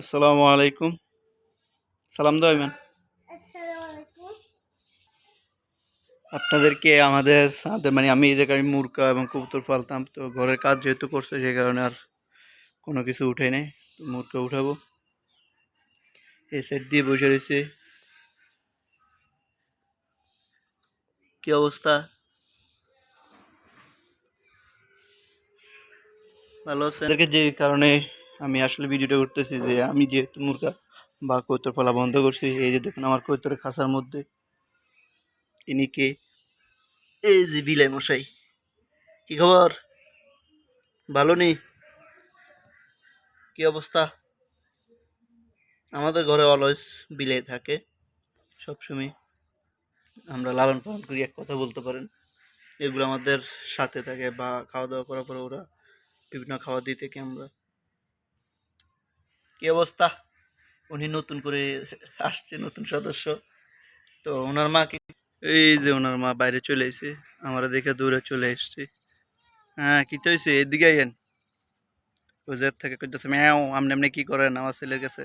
আসসালামু আলাইকুম। সালাম দাও ইমান আপনাদেরকে আমাদের সাথে মানে আমি এই জায়গায় মুরগা এবং কবুতর পালতাম তো ঘরের কাজ যেহেতু করছে সেই কারণে আর কোনো কিছু উঠে নেই। তো মুরগা উঠাবো। এই সাইড দিয়ে বসে রয়েছে। কি অবস্থা? ভালো আছে যে কারণে আমি আসলে ভিডিওটা করতেছি যে আমি যেহেতু মুরগা বা কৈতর পালা বন্ধ করছি, এই যে দেখুন আমার কৈতরের খাঁচার মধ্যে, ইনি কে? এই যে বিলাই মশাই, কি খবর? ভালো নেই কি অবস্থা? আমাদের ঘরে অলওয়েজ বিলাই থাকে, সবসময়। আমরা লালন পালন করি, এক কথা বলতে পারেন। এগুলো আমাদের সাথে থাকে বা খাওয়া দাওয়া করার পরে ওরা বিভিন্ন খাওয়া দিয়ে থেকে আমরা কি অবস্থা? উনি নতুন করে আসছে, নতুন সদস্য। তো ওনার মা কি? এই যে ওনার মা বাইরে চলে এসে আমরা দেখে দূরে চলে এসছি হ্যাঁ কী হয়েছে এদিকে আইয়েন। ওজার থেকে কইতেছে, ম্যাও, আমনে আমনে কি করেন? আমার ছেলের কাছে।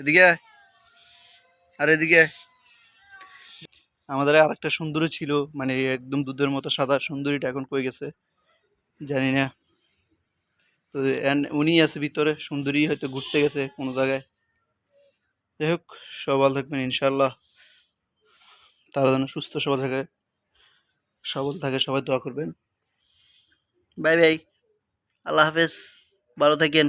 এদিকে আর এদিকে আমাদের আর একটা সুন্দরী ছিল মানে একদম দুধের মতো সাদা সুন্দরীটা এখন কই গেছে? জানি না। তো উনি আছে ভিতরে সুন্দরী হয়তো ঘুরতে গেছে কোনো জায়গায়। যাই হোক সবাল থাকবেন ইনশাল্লাহ তারা যেন সুস্থ সবল থাকে সবল থাকে, সবাই দোয়া করবেন। বাই বাই, আল্লাহ হাফেজ, ভালো থাকেন।